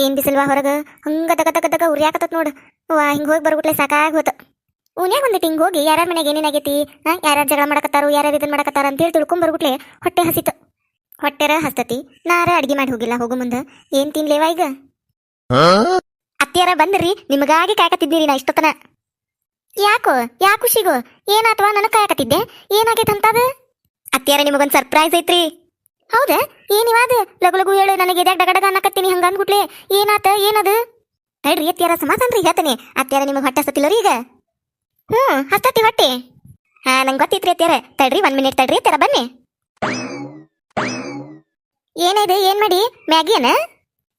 ಏನ್ ಬಿಸಿಲ್ವಾ ಹೊರಗ? ಹಂಗ ತಗ ತಗ ತಗ ಉರಿಯಾಕತ್ತತ್ ನೋಡು. ವಾ, ಹಿಂಗ್ ಹೋಗಿ ಬರ್ಬಿಟ್ಲೆ ಸಾಕಾಗ್ ಹೋತ. ಉನ್ಯಾಗ ಒಂದಿಟ್ಟು ಹಿಂಗ್ ಹೋಗಿ ಯಾರ್ಯಾರ ಮನೆಗೆ ಏನೇನಾಗೈತಿ ಹಾ, ಯಾರ್ಯಾರ ಜಗಳ ಮಾಡಕತ್ತಾರು, ಯಾರ್ಯಾರ ಇದನ್ ಮಾಡಕತ್ತಾರ ಅಂತ ಹೇಳಿ ತಿಳ್ಕೊಂಡ್ ಬರ್ಬಿಟ್ಲೆ ಹೊಟ್ಟೆ ಹಸಿತ. ಹೊಟ್ಟೆರ ಹಸ್ತತಿ. ನಾರ ಅಡ್ಗೆ ಮಾಡಿ ಹೋಗಿಲ್ಲ, ಹೋಗು ಮುಂದ. ಏನ್ ತಿನ್ಲೇವಾ ಈಗ? ಅತ್ತಿಯಾರ ಬಂದ್ರಿ, ನಿಮಗಾಗಿ ಕಾಯಕತ್ತಿದ್ದೀರಿ ನಾ ಇಷ್ಟೊತ್ತನ. ಯಾಕೋ, ಯಾ ಖುಷಿಗೋ? ಏನಾತವಾ ನನಗ್ ಕಾಯಕತ್ತಿದ್ದೆ? ಏನಾಗೈತೆ ಅದ ಅತ್ತಿಯಾರ ನಿಮಗೊಂದ್ ಸರ್ಪ್ರೈಸ್ ಐತ್ರಿ. ಹೌದಾ? ಏನಿವಾದ ಲಗು ಲಗು ಹೇಳು, ನನಗೆ ಇದ್ಯಾಗ ಡಗಡಗ ಅನ್ನಕತ್ತೀನಿ ಹಂಗ ಅಂದ್ಬಿಟ್ಲೆ ಏನಾತ, ಏನದು? ತಡ್ರಿ ಅತ್ತಿಯಾರ ಸಮಾಧಾನ ರೀ ಹೇಳ್ತೇನೆ. ಅತ್ತಿಯಾರ ನಿಮಗೆ ಹೊಟ್ಟೆ ರೀ ಈಗ? ಹ್ಞೂ ಹಸ್ತತಿ ಹೊಟ್ಟೆ. ಹಾ, ನಂಗೆ ಗೊತ್ತಿತ್ರಿ ಅತ್ತಿಯಾರ. ತಡ್ರಿ, ಒಂದ್ ಮಿನಿಟ್ ತಡ್ರಿ ಅತ್ತಿಯಾರ, ಬನ್ನಿ. ಏನಿದೆ, ಏನು ಮಾಡಿ? ಮ್ಯಾಗಿ ಏನ?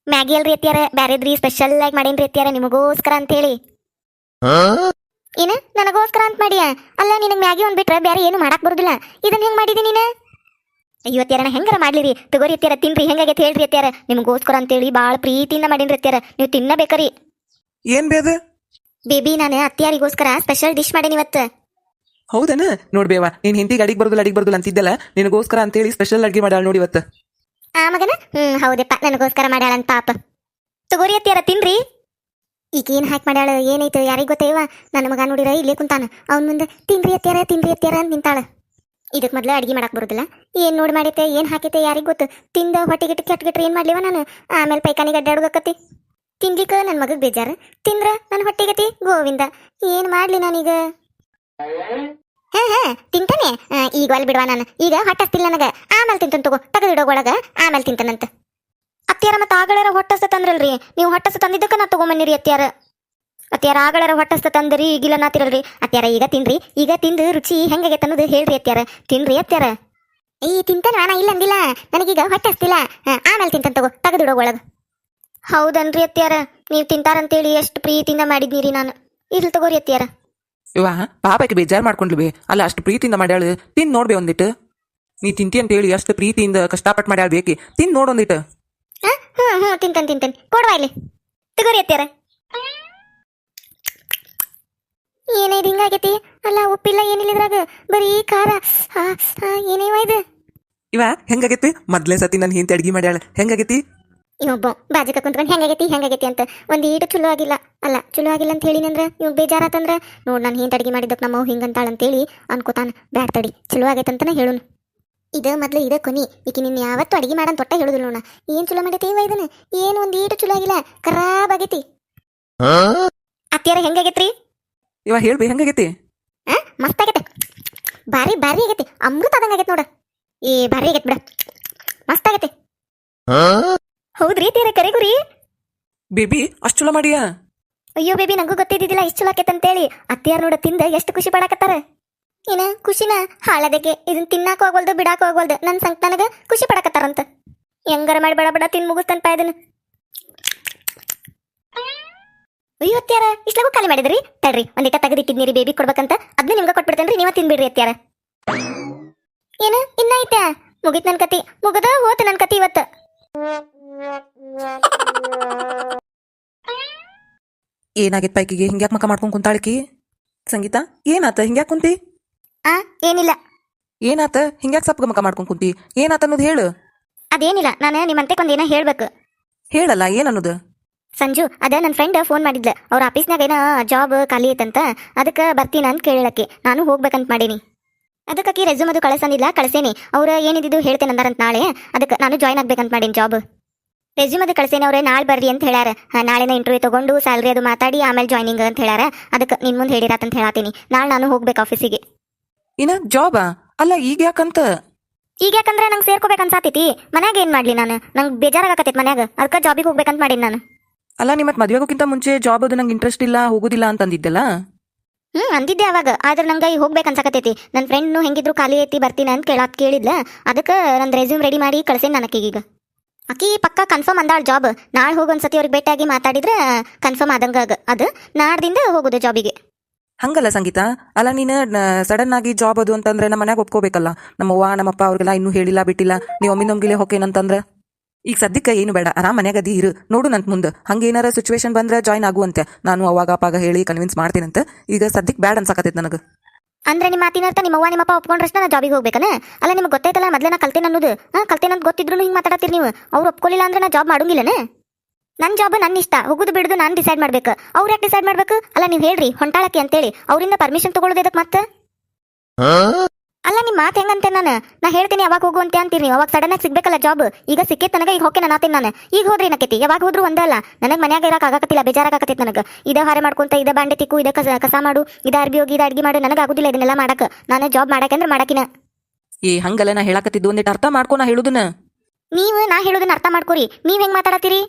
ಮ್ಯಾಗಿ ಅಲ್ರಿ ಅತ್ತಿಯಾರ, ಬ್ಯಾರೆದ್ರಿ ಸ್ಪೆಷಲ್ ಆಗಿ ಮಾಡೇನ್ರಿ ಅತ್ತಿಯಾರ, ನಿಮಗೋಸ್ಕರ ಅಂತ ಹೇಳಿ ಏನ, ನನಗೋಸ್ಕರ ಅಂತ ಮಾಡಿಯ? ಅಲ್ಲ, ನಿನಗೆ ಮ್ಯಾಗಿ ಒಂದ್ ಬಿಟ್ರೆ ಬೇರೆ ಏನು ಮಾಡಕ್ ಬರುದಿಲ್ಲ. ಇದನ್ನ ಹೆಂಗ್ ಮಾಡಿದಿ ನೀನು? ಅಯ್ಯೋ ಅತ್ಯಾರ ನಾ ಹೆಂಗಾರ ಮಾಡ್ಲಿರಿ? ತಗೋರಿ ಅತ್ಯಾರ ತಿನ್ರಿ ಹೆಂಗಾಗೈತೆ ಹೇಳ್ರಿ ಅತ್ಯಾರ ನಿಮ್ಗೋಸ್ಕರ ಅಂತೇಳಿ ಭಾಳ ಪ್ರೀತಿಯಿಂದ ಮಾಡೀನ್ರಿ ಅತ್ಯಾರ ನೀವು ತಿನ್ನಬೇಕರಿ. ಏನ್ ಬೇದ ಬೇಬಿ ನಾನು ಅತ್ಯಾರಿಗೋಸ್ಕರ ಸ್ಪೆಷಲ್ ಡಿಶ್ ಮಾಡೇನಿ ಇವತ್ತು. ಹೌದನ? ನೋಡ್ಬೇವ ನೀನ್ ಹಿಂದಿಗೆ ಅಡಿಗೆ ಬರುದಿಲ್ಲ ಅಡಿಗೆ ಬರುದಿಲ್ಲ ಅಂತಿದ್ದಲ್ಲ ನಿನಗೋಸ್ಕರ ಅಂತೇಳಿ ಸ್ಪೆಷಲ್ ಅಡಿಗೆ ಮಾಡಾಳ ನೋಡಿ ಇವತ್ತು. ಆ ಮಗನ? ಹ್ಮ್ ಹೌದಪ್ಪ ನನಗೋಸ್ಕರ ಮಾಡ್ಯಾಳಂತ ಪಾಪ. ತಗೋರಿ ಅತ್ಯಾರ ತಿನ್ರಿ. ಈಗ ಏನ್ ಹಾಕಿ ಮಾಡ್ಯಾಳ ಏನೈತೆ ಯಾರಿಗ್ ಗೊತ್ತೇವ ನನ್ನ ಮಗ ನೋಡಿರ ಇಲ್ಲೇ ಕುಂತಾನ. ಅವ್ನ ಮುಂದೆ ತಿನ್ರಿ ಅತ್ಯಾರ ತಿನ್ರಿ ಅತ್ಯಾರ ಅಂತ ನಿಂತಾಳ. ಇದಕ್ ಮೊದಲೇ ಅಡುಗೆ ಮಾಡಕ್ಕೆ ಬರೋದಿಲ್ಲ. ಏನ್ ನೋಡಿ ಮಾಡೈತೆ ಏನ್ ಹಾಕೈತೆ ಯಾರಿಗೆ ಗೊತ್ತು? ತಿಂದ ಹೊಟ್ಟೆಗಿಟ್ಟು ಕೆಟ್ಟಗಿಟ್ರೆ ಏನು ಮಾಡ್ಲಿವ ನಾನು? ಆಮೇಲೆ ಪೈಕಾನಿಗೆ ಅಡ್ಡಾಡೋದಕ್ಕತಿ ತಿನ್ಲಿಕ್ಕೆ ನನ್ನ ಮಗಗೆ ಬೇಜಾರ. ತಿಂದ್ರ ನನ್ನ ಹೊಟ್ಟೆಗತಿ ಗೋವಿಂದ. ಏನು ಮಾಡ್ಲಿ ನಾನೀಗ? ಹಾಂ ಹಾಂ, ತಿಂತಾನೆ? ಈಗ ಅಲ್ಲಿ ಬಿಡುವ ನಾನು. ಈಗ ಹೊಟ್ಟಸ್ತಿಲ್ಲ ನನಗೆ. ಆಮೇಲೆ ತಿಂತಾನೆ ತಗೋ. ತೆಗೆದಿಡೋ ಒಳಗ. ಆಮೇಲೆ ತಿಂತಾನಂತ. ಅತ್ತಿಯಾರ ಮತ್ತೆ ಆಗಳರ ಹೊಟ್ಟಸ್ತ ತಂದ್ರಲ್ರಿ? ನೀವು ಹೊಟ್ಟಸ್ತ ತಂದಿದ್ದಕ್ಕೆ ನಾ ತಗೊಂಬನ್ನಿರಿ ಅತ್ಯಾರ ಅತ್ಯಾರ ಆಗಳರ ಹೊಟ್ಟಸ್ತ ತಂದ್ರಿ ಈಗಿಲ್ಲ ನಾತಿರಲ್ರಿ ಅತ್ಯಾರ ಈಗ ತಿನ್ರಿ ಈಗ ತಿಂದು ರುಚಿ ಹೆಂಗಾಗೈತೆ ಅನ್ನೋದು ಹೇಳ್ರಿ ಅತ್ಯಾರ ತಿನ್ರಿ ಅತ್ಯಾರ ಈ ತಿಂತಾನ ನಾ ಇಲ್ಲ ಅಂದಿಲ್ಲ ನನಗೀಗ ಹೊಟ್ಟಸ್ತಿಲ್ಲ. ಆಮೇಲೆ ತಿಂತಾನ ತಗೋ ತೆಗೆದಿಡೋ ಒಳಗ. ಹೌದನ್ರಿ ಅತ್ಯಾರ ನೀವು ತಿಂತಾರಂತೇಳಿ ಎಷ್ಟು ಪ್ರೀತಿಯಿಂದ ಮಾಡಿದ್ನಿರಿ ನಾನು. ಇಲ್ಲಿ ತಗೋರಿ ಅತ್ಯಾರ ಇವ ಪಾಪಕ್ಕೆ ಬೇಜಾರ್ ಮಾಡ್ಕೊಂಡ್ಲಿ ಅಲ್ಲ ಅಷ್ಟು ಪ್ರೀತಿಯಿಂದ ಮಾಡ್ಯಾಳ. ತಿನ್ ನೋಡ್ಬೇ ಒಂದಿಟ್ಟು ನೀ ತಿಂತಿ ಅಂತ ಹೇಳಿ ಅಷ್ಟು ಪ್ರೀತಿಯಿಂದ ಕಷ್ಟಪಟ್ಟು ಮಾಡ್ಯಾಳ ಬೇಕಿ. ತಿನ್ ನೋಡೊಂದಿಟ್ಟು ಹಾ ಹ್ಞೂ ಹ್ಞೂ ತಿಂತಾನೆ ತಿಂತಾನೆ. ಕೊಡುವ ಇಲ್ಲಿ. ತಗೋರಿ ಅತ್ಯಾರ ಏನೇದು ಹಿಂಗಾಗೈತಿ ಅಲ್ಲ ಉಪ್ಪಿಲ್ಲ ಏನಿಲ್ಲ ಇದ್ರಾಗ. ಬರೀ ಖಾರ. ಏನೇವ ಇದು? ಇವ ಹೆಂಗಾಗೈತಿ? ಮೊದ್ಲೇ ಸತಿ ನನ್ನ ಹಿಂತ ಅಡ್ಗಿ ಮಾಡ್ಯಾಳ. ಹೆಂಗಾಗೈತಿ? ಇವೊಬ್ಬ ಬಾಜಕ ಕುಂತ್ಕೊಂಡು ಹೆಂಗಾಗೈತಿ ಹೆಂಗಾಗೈತಿ ಅಂತ. ಒಂದು ಈಟು ಚಲೋ ಆಗಿಲ್ಲ. ಅಲ್ಲ ಚಲೋ ಆಗಿಲ್ಲ ಅಂತ ಹೇಳಿನಂದ್ರ ಇವ್ ಬೇಜಾರಾತಂದ್ರ ನೋಡ್ ನಾನು ಹಿಂತ ಅಡಿಗೆ ಮಾಡಿದ್ದಕ್ಕೆ ನಮ್ಮ ಅಂತ ಹೇಳಿ ಅನ್ಕೋತಾನ. ಬ್ಯಾಡ್ ತಡಿ ಚಲೋ ಆಗೈತಂತನ ಹೇಳುನು. ಇದ ಮೊದ್ಲು ಇದ ಕೊನಿ. ಈಕಿ ನಿನ್ನ ಯಾವತ್ತೂ ಅಡಿಗೆ ಮಾಡಂತ ತೊಟ್ಟ ಹೇಳುದು ನೋಡ ಏನ್ ಚಲೋ ಮಾಡೈತಿ ಇವ ಇದನ್ನ? ಏನ್ ಒಂದು ಈಟು ಚಲೋ ಆಗಿಲ್ಲ. ಖರಾಬ್ ಆಗೈತಿ. ಅತ್ತಿಯಾರ ಹೆಂಗಾಗೈತ್ರಿ? ಇವ ಹೇಳ್ಬಿ ಹೆಂಗಾಗೈತಿ? ಆ ಮಸ್ತ್ ಆಗೈತೆ ಬಾರಿ ಬಾರಿ ಆಗೈತಿ. ಅಮೃತ ಆದಂಗ ಆಗೈತೆ ನೋಡ. ಏ ಬಾರಿ ಆಗೈತೆ ಬಿಡ. ಮಸ್ತ್ ಆಗೈತಿ ಹೌದ್ರಿ ತೀರ ಕರೆಗುರಿ? ಬೇಬಿ ಅಷ್ಟು ಚಲೋ ಮಾಡಿಯಾ? ಅಯ್ಯೋ ಬೇಬಿ ನಂಗೂ ಗೊತ್ತಿದ್ದಿಲ್ಲ ಇಷ್ಟು ಚಲೋ ಆಕೈತೆ ಅಂತೇಳಿ. ಅತ್ತಿಯಾರ್ ನೋಡ ತಿಂದ ಎಷ್ಟು ಖುಷಿ ಪಡಾಕತ್ತಾರ? ಏನ ಖುಷಿನ? ಹಾಳದಕ್ಕೆ ಇದನ್ನ ತಿನ್ನಾಕ ಹೋಗ್ವಲ್ದು ಬಿಡಾಕ ಹೋಗ್ವಲ್ದು ನನ್ನ ಸಂಗ ನನಗ ಖುಷಿ ಪಡಾಕತ್ತಾರಂತ. ಹೆಂಗಾರ ಮಾಡಿ ಬಡ ಬಡ ತಿನ್ ಮುಗಿಸ್ತನ್ಪ ಇದನ್ನ. ಅಯ್ಯೋ ಅತ್ಯಾರ ಇಷ್ಟಗೂ ಖಾಲಿ ಮಾಡಿದ್ರಿ? ತಡ್ರಿ ಒಂದಿಟ ತೆಗೆದಿಟ್ಟಿದ್ನಿರಿ ಬೇಬಿ ಕೊಡ್ಬೇಕಂತ. ಅದನ್ನ ನಿಮ್ಗೆ ಕೊಟ್ಬಿಡ್ತೇನ್ರಿ ನೀವ ತಿನ್ಬಿಡ್ರಿ ಅತ್ಯಾರ. ಏನ ಇನ್ನ ಐತೆ ಮುಗಿತ್ ನನ್ ಕತಿ ಮುಗದ ಹೋತ ನನ್ ಕತಿ ಇವತ್ತ. ಏನಾಗಿತ್ತು ಪೈಕಿಗೆ? ಹಿಂಗ್ಯಾಕ್ ಮಕ್ಕ ಮಾಡ್ಕೊಂಡ್ ಕುಂತಾಳಕಿ? ಸಂಗೀತ ಏನಾತ? ಹಿಂಗ್ಯಾಕ್ ಕುಂತಿ? ಆ ಏನಿಲ್ಲ. ಏನಾತ? ಹಿಂಗ್ಯಾಕ್ ಸಪ್ಗ ಮಕ್ಕ ಮಾಡ್ಕೊಂಡ್ ಕುಂತಿ? ಏನಾತ ಅನ್ನೋದು ಹೇಳು. ಅದೇನಿಲ್ಲ ನಾನು ನಿಮ್ಮಂತೆ ಒಂದೇನ ಹೇಳ್ಬೇಕು. ಹೇಳಲ್ಲ ಏನನ್ನೋದು? ಸಂಜು ಅದ ನನ್ನ ಫ್ರೆಂಡ್ ಫೋನ್ ಮಾಡಿದ್ಲ. ಅವ್ರ ಆಫೀಸ್ನಾಗ ಏನ ಜಾಬ್ ಖಾಲಿ ಐತಂತ ಅದಕ್ಕೆ ಬರ್ತೀನಿ ಅಂತ ಕೇಳಕ್ಕೆ ನಾನು ಹೋಗ್ಬೇಕಂತ ಮಾಡೀನಿ. ಅದಕ್ಕೆ ರೆಸ್ಯೂಮ್ ಅದು ಕಳಿಸಂದಿಲ್ಲ ಕಳಿಸೇನಿ. ಅವ್ರ ಏನಿದ್ದು ಹೇಳ್ತೇನೆ ಅಂದಾರಂತ ನಾಳೆ. ಅದಕ್ಕೆ ನಾನು ಜಾಯ್ನ್ ಆಗ್ಬೇಕಂತ ಮಾಡೀನಿ ಜಾಬ್ ರೆಸ್ಯೂಮ್ ಅದು ಕಳಿಸೇನೆ ಅವ್ರೆ ನಾಳೆ ಬರ್ರಿ ಅಂತ ಹೇಳ್ಯಾರ. ನಾಳೆನ ಇಂಟರ್ವ್ಯೂ ತಗೊಂಡು ಸ್ಯಾಲ್ರಿ ಅದು ಮಾತಾಡಿ ಆಮೇಲೆ ಜಾಯ್ನಿಂಗ್ ಅಂತ ಹೇಳ್ಯಾರ. ಅದಕ್ಕೆ ನಿನ್ ಮುಂದೆ ಅಂತ ಹೇಳತ್ತೀನಿ ನಾಳೆ ನಾನು ಹೋಗ್ಬೇಕು ಆಫೀಸಿಗೆ ಇನ್ನ ಜಾಬ್ ಅಲ್ಲ ಈಗ ಯಾಕಂತ? ಈಗ ಯಾಕಂದ್ರೆ ನಂಗೆ ಸೇರ್ಕೋಬೇಕು ಅನ್ಸಾತೈತಿ. ಮನ್ಯಾಗ ಏನ್ ಮಾಡ್ಲಿ ನಾನು? ನಂಗೆ ಬೇಜಾರಾಗತ್ತೈತಿ ಮನ್ಯಾಗ. ಅದಕ್ಕೆ ಜಾಬಿಗೆ ಹೋಗ್ಬೇಕಂತ ಮಾಡೀನಿ ನಾನು. ಅಲ್ಲ ನಿಮ್ಮ ಮದ್ವೆಗೋಕ್ಕಿಂತ ಮುಂಚೆ ಜಾಬ್ ಅದು ನಂಗೆ ಇಂಟ್ರೆಸ್ಟ್ ಇಲ್ಲ ಹೋಗುದಿಲ್ಲ ಅಂತ ಅಂದಿದ್ದಲ್ಲ ಹ್ಮ್ ಅಂದಿದ್ದೆ ಅವಾಗ. ಆದ್ರೆ ನಂಗೆ ಈಗ ಹೋಗ್ಬೇಕು ಅನ್ಸಕತ್ತೈತಿ. ನನ್ನ ಫ್ರೆಂಡ್ನು ಹೆಂಗಿದ್ರು ಖಾಲಿ ಐತಿ ಬರ್ತೀನಿ ಅಂತ ಕೇಳಾತ್ ಕೇಳಿದ್ಲ. ಅದಕ್ಕೆ ನನ್ನ ರೆಸ್ಯೂಮ್ ರೆಡಿ ಮಾಡಿ ಕಳ್ಸೇನಿ ಈಗ ಆಕಿ ಪಕ್ಕ ಕನ್ಫರ್ಮ್ ಅಂದಾಳ ಜಾಬ್ ನಾಳೆ ಹೋಗಿ ಒಂದ್ಸತಿ ಅವ್ರಿಗೆ ಭೇಟಿಯಾಗಿ ಮಾತಾಡಿದ್ರೆ ಕನ್ಫರ್ಮ್ ಆದಂಗ ಅದು. ನಾಡ್ದಿಂದ ಹೋಗುದು ಜಾಬಿಗೆ ಹಂಗಲ್ಲ ಸಂಗೀತ. ಅಲ್ಲ ನೀನು ಸಡನ್ ಆಗಿ ಜಾಬ್ ಅದು ಅಂತಂದ್ರೆ ನಮ್ಮ ಮನ್ಯಾಗ ಒಪ್ಕೋಬೇಕಲ್ಲ. ನಮ್ಮವ್ವ ನಮ್ಮಪ್ಪ ಅವ್ರಿಗೆಲ್ಲ ಇನ್ನೂ ಹೇಳಿಲ್ಲ ಬಿಟ್ಟಿಲ್ಲ. ನೀವು ಒಮ್ಮಿನೊಮ್ಗಿಲೆ ಹೊಕ್ಕೇನಂತಂದ್ರ ಈಗ ಸದ್ಯಕ್ಕೆ ಏನು ಬೇಡ ಆರಾಮ್ ಮನ್ಯಾಗ ಅದಿ ಇರು. ನೋಡು ನಂತ ಮುಂದೆ. ಹಂಗೇನಾರ ಸಿಚುವೇಶನ್ ಬಂದ್ರೆ ಜಾಯ್ನ್ ಆಗುವಂತೆ. ನಾನು ಅವಾಗ ಅವಾಗ ಹೇಳಿ ಕನ್ವಿನ್ಸ್ ಮಾಡ್ತೀನಂತ. ಈಗ ಸದ್ಯಕ್ಕೆ ಬ್ಯಾಡ್ ಅನ್ಸಕತ್ತೈತೆ ನನಗೆ. ಅಂದ್ರೆ ನಿಮ್ಮ ಮಾತಿನ ಅರ್ಥ ನಿಮ್ಮ ಅವ್ವ ನಿಮ್ಮಪ್ಪ ಒಪ್ಕೊಂಡ್ರಷ್ಟ ನಾ ಜಾಬಿಗೆ ಹೋಗ್ಬೇಕನ? ಅಲ್ಲ ನಿಮ್ಗೆ ಗೊತ್ತೈತಲ್ಲ ಮೊದಲೇ ನಾ ಕಲ್ತೇನೆ ಅನ್ನೋದು. ಹಾ ಕಲ್ತೇನೆ ಅಂತ ಗೊತ್ತಿದ್ರು ಹಿಂಗೆ ಮಾತಾಡತ್ತೀರಿ ನೀವು. ಅವ್ರು ಒಪ್ಕೊಳ್ಳಿಲ್ಲ ಅಂದ್ರೆ ನಾ ಜಾಬ್ ಮಾಡೋಂಗಿಲ್ಲನೇ? ನನ್ನ ಜಾಬ್ ನನ್ನ ಇಷ್ಟ. ಹೋಗುದು ಬಿಡುದು ನಾನು ಡಿಸೈಡ್ ಮಾಡ್ಬೇಕು. ಅವ್ರು ಯಾಕೆ ಡಿಸೈಡ್ ಮಾಡ್ಬೇಕು? ಅಲ್ಲ ನೀವು ಹೇಳ್ರಿ ಹೊಂಟಾಳಕ್ಕೆ ಅಂತೇಳಿ. ಅವರಿಂದ ಪರ್ಮಿಷನ್ ತಗೊಳ್ಳೋದಕ್ಕೆ ಮತ್ತೆ? ಅಲ್ಲ ನಿಮ್ಮ ಮಾತು ಹೆಂಗಂತೆ ನಾನು? ನಾ ಹೇಳ್ತೀನಿ ಯಾವಾಗ ಹೋಗು ಅಂತ ಅಂತೀರಿ ಅವಾಗ ಸಡನ್ ಆಗಿ ಸಿಗ್ಬೇಕಲ್ಲ ಜಾಬ್ ಈಗ ಸಿಕ್ಕೇ ತನಗ ಈಗ ಹೋಕೆ ನಾನು ಆತೀನಿ ನಾನು. ಈಗ ಹೋದ್ರಿ ಏನಕೈತಿ ಯಾವಾಗ ಹೋದ್ರು ಒಂದಲ್ಲ ನನಗೆ ಮನ್ಯಾಗ ಇರಕ್ಕೆ ಆಗಕತ್ತಿಲ್ಲ ಬೇಜಾರಾಗತ್ತೈತಿ ನನಗೆ. ಇದ ಹಾರೆ ಮಾಡ್ಕೊಂತ ಇದ ಬಾಂಡೆ ತಿಕ್ಕು ಇದ ಕಸ ಕಸ ಮಾಡು ಇದ ಅರ್ಬಿ ಹೋಗಿ ಇದ ಅಡ್ಗೆ ಮಾಡು ನನಗೆ ಆಗುದಿಲ್ಲ ಇದನ್ನೆಲ್ಲ ಮಾಡಕ್ಕೆ ನಾನು ಜಾಬ್ ಮಾಡಕಂದ್ರೆ ಮಾಡಕಿನ. ಏ ಹಂಗಲ್ಲ ನಾ ಹೇಳಕತ್ತಿದ್ದು ಒಂದಿಟ್ಟು ಅರ್ಥ ಮಾಡ್ಕೊ ನಾ ಹೇಳುದನ್ನ. ನೀವು ನಾ ಹೇಳುದನ್ನ ಅರ್ಥ ಮಾಡ್ಕೊರಿ. ನೀವ್ ಹೆಂಗ್ ಮಾತಾಡತ್ತೀರಿ?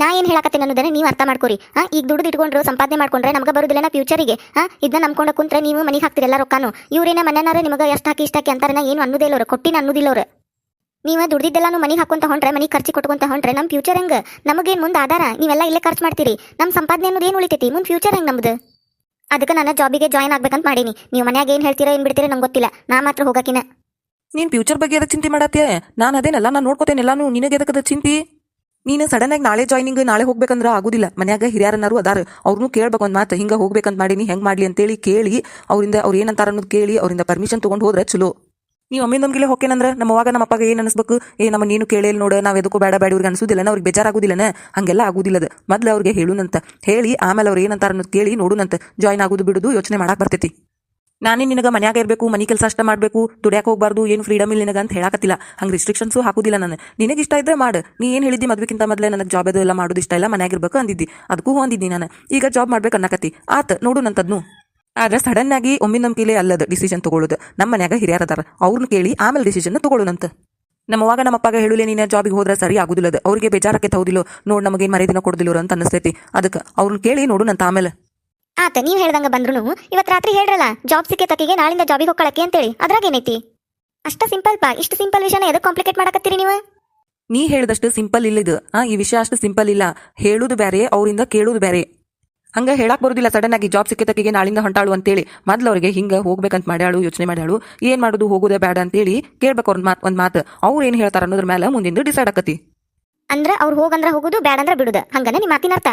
ನಾ ಏನ್ ಹೇಳಕತ್ತೀನಿ ಅನ್ನೋದನ್ನ ನೀವು ಅರ್ಥ ಮಾಡ್ಕೊರಿ. ಹಾ, ಈಗ ದುಡ್ಡು ಇಟ್ಕೊಂಡ್ರು, ಸಂಪಾದನೆ ಮಾಡ್ಕೊಂಡ್ರೆ ನಮಗೆ ಬರುದಿಲ್ಲ ನಾ ಫ್ಯೂಚರಿಗೆ ಹಾ ಇದನ್ನ ನಂಬ್ಕೊಂಡ ಕುಂತ್ರೆ ನೀವು ಮನೆ ಹಾಕ್ತಿರಲ್ಲ ರೊಕ್ಕಾನು. ಇವ್ರೇನ ಮನೆನಾರ ನಿಮಗೆ ಎಷ್ಟು ಹಾಕಿ ಇಷ್ಟ ಹಾಕಿ ಅಂತಾರ ನಾ ಏನು ಅನ್ನೋದೇ ಇಲ್ಲ ಅವ್ರು ಕೊಟ್ಟಿನ ಅನ್ನೋದಿಲ್ಲ ಅವ್ರ. ನೀವು ದುಡ್ದಿದ್ದೆಲ್ಲಾನು ಮನೆ ಹಾಕೊಂತ ಹೊಂಟ್ರೆ ಮನೆ ಖರ್ಚು ಕೊಟ್ಕೊಂತ ಹೊಂಟ್ರೆ ನಮ್ಮ ಫ್ಯೂಚರ್ ಹೆಂಗ? ನಮಗೇನು ಮುಂದೆ ಆಧಾರ? ನೀವೆಲ್ಲ ಇಲ್ಲೇ ಖರ್ಚು ಮಾಡ್ತೀರಿ. ನಮ್ಮ ಸಂಪಾದನೆ ಅನ್ನೋದು ಏನು ಉಳಿತೈತಿ? ಮುಂದೆ ಫ್ಯೂಚರ್ ಹೆಂಗ್ ನಮ್ದು? ಅದಕ್ಕೆ ನಾನು ಜಾಬಿಗೆ ಜಾಯ್ನ್ ಆಗ್ಬೇಕಂತ ಮಾಡೀನಿ. ನೀವು ಮನ್ಯಾಗ ಏನು ಹೇಳ್ತೀರಾ ಏನು ಬಿಡ್ತೀರಾ ನಂಗೆ ಗೊತ್ತಿಲ್ಲ. ನಾ ಮಾತ್ರ ಹೋಗಕಿನ. ನೀನ್ ಫ್ಯೂಚರ್ ಬಗ್ಗೆ ಚಿಂತೆ ಮಾಡತ್ತೆ ನಾನು ಅದೇನಲ್ಲ, ನಾನು ನೋಡ್ಕೋತೇನೆ ಎಲ್ಲಾನು ನಿನಗೆ ಅದಕ್ಕದ ಚಿಂತಿ? ನೀನು ಸಡನ್ ಆಗಿ ನಾಳೆ ಜಾಯ್ನಿಂಗ್ ನಾಳೆ ಹೋಗ್ಬೇಕಂದ್ರೆ ಆಗುದಿಲ್ಲ. ಮನ್ಯಾಗ ಹಿರಿಯರನ್ನಾರು ಅದಾರ. ಅವ್ರನ್ನೂ ಕೇಳ್ಬೇಕು ಒಂದು ಮಾತು, ಹಿಂಗ ಹೋಗ್ಬೇಕಂತ ಮಾಡೀನಿ, ಹೆಂಗ್ ಮಾಡ್ಲಿ? ಅಂತೇಳಿ ಕೇಳಿ, ಅವರಿಂದ ಅವ್ರು ಏನಂತಾರ ಅನ್ನೋದು ಕೇಳಿ, ಅವರಿಂದ ಪರ್ಮಿಷನ್ ತೊಗೊಂಡು ಹೋದ್ರೆ ಚಲೋ. ನೀವು ಒಮ್ಮೆ ನಮ್ಗೆ ಹೋಗೇನಂದ್ರೆ ನಮ್ಮ ಅವಾಗ ನಮ್ಮ ಅಪ್ಪಗೆ ಏನು ಅನಿಸ್ಬೇಕು? ಏ, ನಮ್ಮ ನೀನು ಕೇಳಿಲ್ಲ ನೋಡು, ನಾವು ಎದಕ್ಕೂ ಬೇಡ ಬೇಡ ಇವ್ರಿಗೆ ಅನ್ಸುದಿಲ್ಲ ಅವ್ರಿಗೆ ಬೇಜಾರಾಗುದಿಲ್ಲನ? ಹಂಗೆಲ್ಲ ಆಗುದಿಲ್ಲದ ಮೊದ್ಲು ಅವ್ರಿಗೆ ಹೇಳುನಂತ. ಹೇಳಿ, ಆಮೇಲೆ ಅವ್ರು ಏನಂತಾರ ಅನ್ನೋದು ಕೇಳಿ ನೋಡುನಂತ. ಜಾಯ್ನ್ ಆಗೋದು ಬಿಡುದು ಯೋಚನೆ ಮಾಡಕ್ಕೆ ಬರ್ತೈತಿ. ನಾನೇ ನಿನಗೆ ಮನ್ಯಾಗ ಇರಬೇಕು, ಮನೆ ಕೆಲಸ ಅಷ್ಟ ಮಾಡಬೇಕು, ದುಡಿಯಾಕೆ ಹೋಗಬಾರ್ದು, ಏನು ಫ್ರೀಡಮ್ ಇಲ್ಲ ನಿನಗೆ ಅಂತ ಹೇಳಾಕತ್ತಿಲ್ಲ. ಹಂಗೆ ರಿಸ್ಟ್ರಿಕ್ಷನ್ಸು ಹಾಕುದಿಲ್ಲ ನಾನು. ನಿನಗೆ ಇಷ್ಟ ಇದ್ರೆ ಮಾಡು. ನೀ ಏನು ಹೇಳಿದ್ದಿ ಮದ್ವೆಕ್ಕಿಂತ ಮೊದಲೇ ನನಗೆ ಜಾಬ್ ಅದು ಎಲ್ಲ ಮಾಡೋದು ಇಷ್ಟ ಇಲ್ಲ, ಮನೆಯಾಗ ಇರಬೇಕು ಅಂದಿದ್ದಿ. ಅದಕ್ಕೂ ಹೊಂದಿದ್ದಿ ನಾನು. ಈಗ ಜಾಬ್ ಮಾಡ್ಬೇಕು ಅನ್ನಕತ್ತಿ. ಆತ, ನೋಡು ನಂತದ್ನು. ಆದ್ರೆ ಸಡನ್ ಆಗಿ ಒಮ್ಮೆ ನಂಬಿಕೆಲೆ ಅಲ್ಲದ ಡಿಸಿಷನ್ ತಗೊಳ್ಳೋದು ನಮ್ಮ ಮನೆಯಾಗ ಹಿರಿಯರ ಅದಾರ. ಅವ್ರನ್ನ ಕೇಳಿ ಆಮೇಲೆ ಡಿಸಿಷನ್ ತಗೊಳ್ಳೋಣಂತ ನಮ್ಮವಾಗ ನಮ್ಮ ಅಪ್ಪಗ ಹೇಳುಲೆ, ನೀನು ಜಾಬಿಗೆ ಹೋದ್ರೆ ಸರಿ ಆಗುದಿಲ್ಲದ. ಅವ್ರಿಗೆ ಬೇಜಾರಕ್ಕೆ ತೌದಿಲ್ಲೋ ನೋಡು ನಮಗೇನು ಮರೆ ದಿನ ಕೊಡುದಿಲ್ಲ ಅಂತ ಅನಿಸ್ತೈತಿ ಅದಕ್ಕೆ ಅವ್ರನ್ನ ಕೇಳಿ ನೋಡು ನಂತ ಆಮೇಲೆ. ಆತ ನೀವ್ ಹೇಳ್ದಂಗ ಬಂದ್ರು ಇವತ್ ರಾತ್ರಿ ಹೇಳ್ರಲ್ಲ ಜಾಬ್ ಸಿಕ್ಕೇ ತಕ್ಕಿಗೆ ನಾಳಿಂದ ಜಾಬಿಗೆ ಹೋಗ್ಕೊಳಕ್ಕೆ ಅಂತೇಳಿ. ಅದ್ರಾಗ ಏನೈತಿ? ಅಷ್ಟ ಸಿಂಪಲ್ ಪಾ ಇಷ್ಟು ಸಿಂಪಲ್ ವಿಷಯನ ಎದಕ್ ಕಾಂಪ್ಲಿಕೇಟ್ ಮಾಡಕತ್ತೀರಿ ನೀವು? ನೀ ಹೇಳಿದಷ್ಟು ಸಿಂಪಲ್ ಇಲ್ಲಿದು ಆ ಈ ವಿಷಯ ಅಷ್ಟು ಸಿಂಪಲ್ ಇಲ್ಲ. ಹೇಳುದು ಬೇರೆ ಅವರಿಂದ ಕೇಳುದು ಬೇರೆ ಹಂಗ ಹೇಳಕ್ ಬರುದಿಲ್ಲ ಸಡನ್ ಆಗಿ ಜಾಬ್ ಸಿಕ್ಕಿತಕ್ಕಿಗೆ ನಾಳಿಂದ ಹೊಂಟಾಳು ಅಂತೇಳಿ. ಮೊದ್ಲು ಅವ್ರಿಗೆ ಹಿಂಗ ಹೋಗ್ಬೇಕಂತ ಮಾಡ್ಯಾಳು ಯೋಚನೆ ಮಾಡ್ಯಾಳು. ಏನ್ ಮಾಡುದು ಹೋಗುದೇ ಬೇಡ ಅಂತೇಳಿ ಕೇಳ್ಬೇಕು ಅವ್ರ ಮಾತ್ ಒಂದ್ ಮಾತು. ಅವ್ರು ಏನ್ ಹೇಳ್ತಾರ ಅನ್ನೋದ್ರ ಮೇಲೆ ಮುಂದಿಂದ ಡಿಸೈಡ್ ಆಕತಿ. ಅಂದ್ರ ಅವ್ರು ಹೋಗಂದ್ರ ಹೋಗುದು ಬೇಡ ಅಂದ್ರ ಬಿಡುದ. ಹಂಗನ ನಿಮ್ ಮಾತಿನ ಅರ್ಥ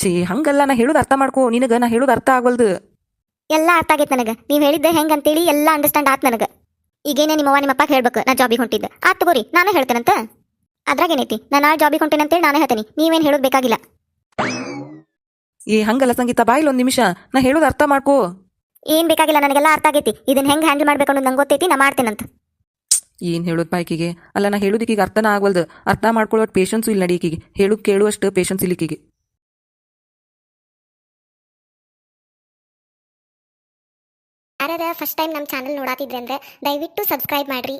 ಛೀ ಹಂಗಲ್ಲ ನಾ ಹೇಳುದು ಅರ್ಥ ಮಾಡ್ಕೋ ನಿನಗ ನಾ ಹೇಳುದು ಅರ್ಥ ಆಗಲ್ದು. ಎಲ್ಲ ಅರ್ಥ ಆಗೈತೆ ನನಗೆ. ನೀವ್ ಹೇಳಿದ್ದೆ ಹೆಂಗ್ ಅಂತೇಳಿ ಎಲ್ಲ ಅಂಡರ್ಸ್ಟ್ಯಾಂಡ್ ಆತ್ ನನಗೆ. ಈಗೇನೆ ನಿಮ್ಮವ್ವ ನಿಮ್ಮಪ್ಪ ಹೇಳ್ಬೇಕು ನಾ ಜಾಬಿಗೆ ಹೊಂಟಿದ್ದೆ. ಆತ್ ತಗೋರಿ ನಾನೇ ಹೇಳ್ತೇನಂತ. ಅದ್ರಾಗ ಏನೈತಿ? ನಾ ನಾಳೆ ಜಾಬಿಗೆ ಹೊಂಟೇನೆ ಅಂತೇಳಿ ನಾನೇ ಹೇಳ್ತೇನೆ. ನೀವೇನ್ ಹೇಳೋದು ಬೇಕಾಗಿಲ್ಲ. ಏ ಹಂಗಲ್ಲ ಸಂಗೀತ ಬಾಯಿಲ್ ಒಂದ್ ನಿಮಿಷ. ನಾ ಹೇಳುದು ಅರ್ಥ ಮಾಡ್ಕೋ. ಏನ್ ಬೇಕಾಗಿಲ್ಲ ನನಗೆಲ್ಲ ಅರ್ಥ ಆಗೈತಿ. ಇದನ್ನ ಹೆಂಗ್ ಹ್ಯಾಂಡಲ್ ಮಾಡ್ಬೇಕು ಅನ್ನೋದು ನಂಗೆ ಗೊತ್ತೈತಿ ನಾ ಮಾಡ್ತೇನಂತ. ಏನ್ ಹೇಳೋದ್ ಬಾಯ್ಕಿಗೆ ಅಲ್ಲ ನಾ ಹೇಳುದಕ್ಕೀಗ ಅರ್ಥನ ಆಗವಲ್ದು. ಅರ್ಥ ಮಾಡ್ಕೊಳ್ಳೋ ಪೇಷನ್ಸು ಇಲ್ಲ ನಡೀಕಿಗೆ ಹೇಳುದ್ ಕೇಳುವಷ್ಟು ಪೇಷನ್ಸ್ ಇಲ್ಲಿಕ್ಕಿಗೆ ಯಾರ್ಯಾರ ಫಸ್ಟ್ ಟೈಮ್ ನಮ್ಮ ಚಾನಲ್ ನೋಡಾತಿದ್ರೆ ಅಂದ್ರೆ ದಯವಿಟ್ಟು ಸಬ್ಸ್ಕ್ರೈಬ್ ಮಾಡ್ರಿ.